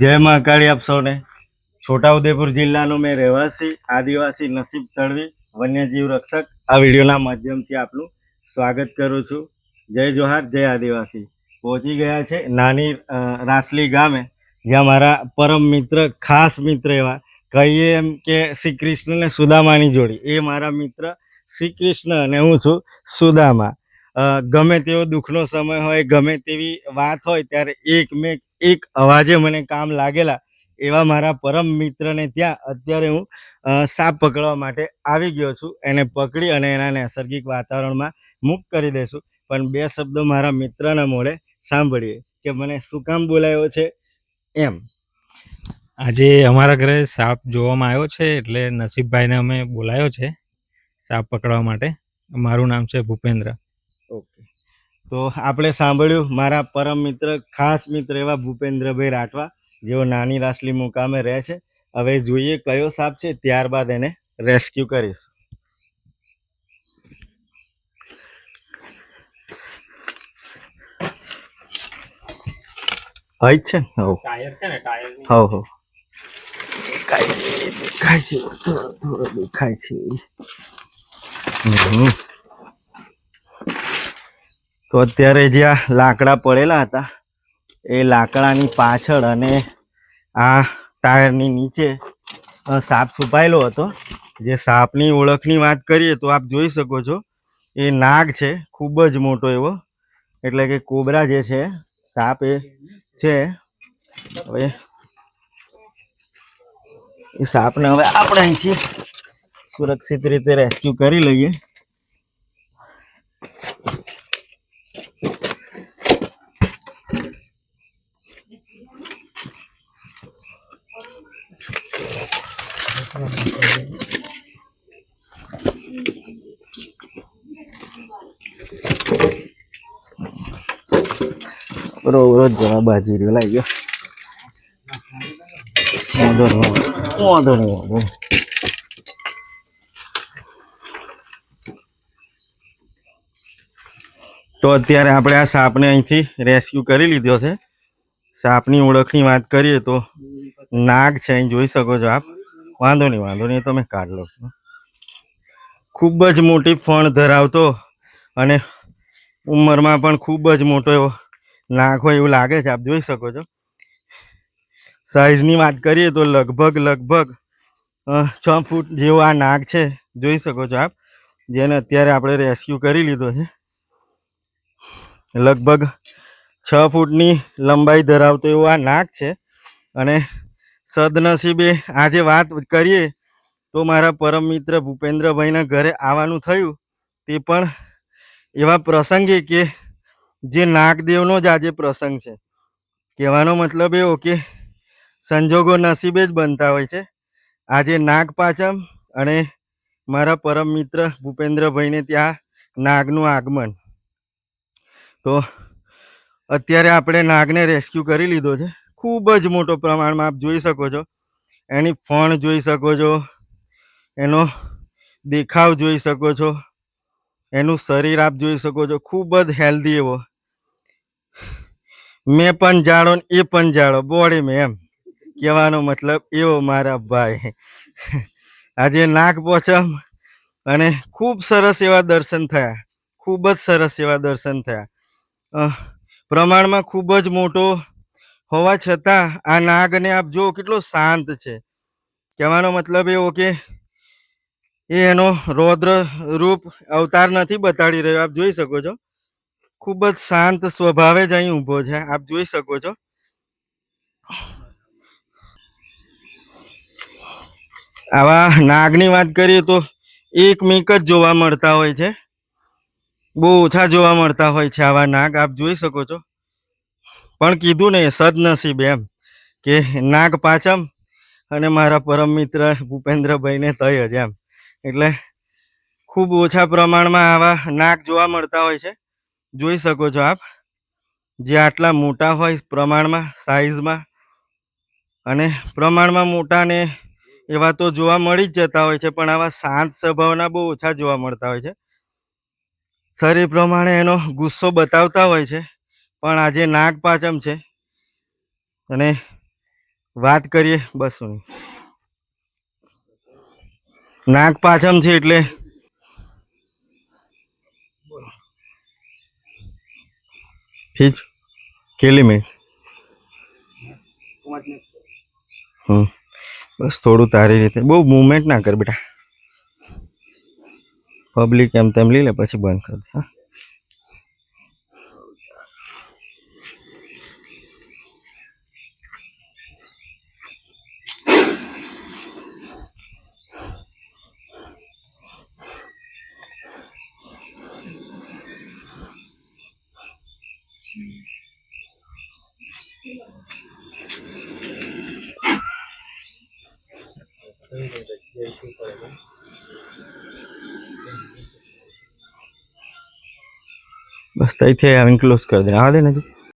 જય મહાકાળી આપ સૌને. છોટાઉદેપુર જિલ્લાનો મેં રહેવાસી, આદિવાસી નસીબ તળવી, વન્યજીવ રક્ષક. આ વિડીયોના માધ્યમથી આપનું સ્વાગત કરું છું. જય જોહાર, જય આદિવાસી. પહોંચી ગયા છે નાની રાસલી ગામે. જ્યાં મારા પરમ મિત્ર, ખાસ મિત્ર એવા, કહીએ એમ કે શ્રી કૃષ્ણ ને સુદામાની જોડી. એ મારા મિત્ર શ્રી કૃષ્ણ અને હું છું સુદામા. ગમે તેવો દુઃખનો સમય હોય, ગમે તેવી વાત હોય, ત્યારે એક મેં એક અવાજે મને કામ લાગેલા એવા મારા પરમ મિત્રને ત્યાં અત્યારે હું સાપ પકડવા માટે આવી ગયો છું. એને પકડી અને એના નૈસર્ગિક વાતાવરણમાં મુક્ત કરી દઈશું પણ બે શબ્દો મારા મિત્રના મોડે સાંભળીએ કે મને શું કામ બોલાયો છે એમ. આજે અમારા ઘરે સાપ જોવામાં આવ્યો છે એટલે નસીબભાઈને અમે બોલાયો છે સાપ પકડવા માટે. મારું નામ છે ભૂપેન્દ્ર. તો આપણે સાંભળ્યું મારા પરમ મિત્ર ખાસ મિત્ર એવા ભૂપેન્દ્રભાઈ રાઠવા જેઓ નાની રાસલી મુકામે રહે છે. હવે જોઈએ કયો સાપ છે ત્યારબાદ એને રેસ્ક્યુ કરીશું. જ છે ને? હવ. ટાયર છે ને ટાયર હવ હવ. દેખાય છે દેખાય છે દેખાય છે. હમ. તો અત્યારે જ્યાં લાકડા પડેલા હતા, એ લાકડાની પાછળ અને આ ટાયરની નીચે સાપ છુપાયેલો હતો. જે સાપની ઓળખની વાત કરીએ તો આપ જોઈ શકો છો, એ નાગ છે, ખૂબ જ મોટો એવો. એટલે કે કોબરા જે છે, સાપ એ છે. હવે, એ સાપને હવે આપણે અહીંથી સુરક્ષિત રીતે રેસ્ક્યુ કરી લઈએ. રોજ રોજ જવા બાજી રહ્યો લાગ્યો વાંધો નહીં વાંધો તો અત્યારે આપણે આ સાપને અહીંથી રેસ્ક્યુ કરી લીધો છે. સાપની ઓળખની વાત કરીએ તો નાગ છે, અહીં જોઈ શકો છો આપ. વાંધો નહીં વાંધો નહીં તમે કાઢ લો. ખૂબ જ મોટી ફણ ધરાવતો અને ઉંમરમાં પણ ખૂબ જ મોટો એવો નાક હોય એવું લાગે છે, આપ જોઈ શકો છો. સાઈઝની વાત કરીએ તો લગભગ લગભગ છ ફૂટ જેવો આ નાગ છે, જોઈ શકો છો આપ. જેને અત્યારે આપણે રેસ્ક્યુ કરી લીધો છે. લગભગ છ ફૂટની લંબાઈ ધરાવતો એવો આ નાગ છે. અને સદનસીબે આજે વાત કરીએ તો મારા પરમ મિત્ર ભૂપેન્દ્રભાઈના ઘરે આવવાનું થયું. તે પણ એવા પ્રસંગે કે જે નાગદેવનો જ આજે પ્રસંગ છે. કહેવાનો મતલબ એવો કે સંજોગો નસીબે જ બનતા હોય છે. આજે નાગ પાંચમ અને મારા પરમ મિત્ર ભૂપેન્દ્રભાઈને ત્યાં નાગનું આગમન. તો અત્યારે આપણે નાગને રેસ્ક્યુ કરી લીધો છે. ખૂબ જ મોટો પ્રમાણમાં આપ જોઈ શકો છો. એની ફણ જોઈ શકો છો. એનો દેખાવ જોઈ શકો છો. એનું શરીર આપ જોઈ શકો છો. ખૂબ જ હેલ્ધી એવો. મેં પણ જાડો ને એ પણ જાડો બોડી મેં એમ. કહેવાનો મતલબ એવો મારા ભાઈ. આજે નાક પોચમ અને ખૂબ સરસ એવા દર્શન થયા. ખૂબ જ સરસ એવા દર્શન થયા. પ્રમાણમાં ખૂબ જ મોટો હોવા છતાં આ નાગને આપ જુઓ કેટલો શાંત છે. કહેવાનો મતલબ એવો કે એ એનો રૌદ્ર રૂપ અવતાર નથી બતાડી રહ્યો. આપ જોઈ શકો છો. ખૂબ જ શાંત સ્વભાવે જ અહીં ઊભો છે. આપ જોઈ શકો છો. આવા નાગની વાત કરીએ તો એકમેક જ જોવા મળતા હોય છે. બહુ ઓછા જોવા મળતા હોય છે આવા નાગ. આપ જોઈ શકો છો. પણ કીધું ને સદનસીબ એમ કે નાગ પાછમ અને મારા પરમ મિત્ર ભૂપેન્દ્રભાઈને થઈ જ એમ. એટલે ખૂબ ઓછા પ્રમાણમાં આવા નાગ જોવા મળતા હોય છે. જોઈ શકો છો આપ, જે આટલા મોટા હોય પ્રમાણમાં, સાઈઝમાં અને પ્રમાણમાં મોટા ને એવા તો જોવા મળી જ જતા હોય છે, પણ આવા શાંત સ્વભાવના બહુ ઓછા જોવા મળતા હોય છે. શરીર પ્રમાણે એનો ગુસ્સો બતાવતા હોય છે. પણ આજે નાગપાચમ છે. અને વાત કરીએ બસોની. નાક પાછમ છે એટલે ફીજ કેલી મેં. હમ. બસ થોડું તારી રીતે. બહુ મુવમેન્ટ ના કર બેટા. પબ્લિક એમ તેમ લઈ લે, પછી બંધ કરી હા. બસ ત્યાંથી આવીને ક્લોઝ કરી દે. આવા દે ને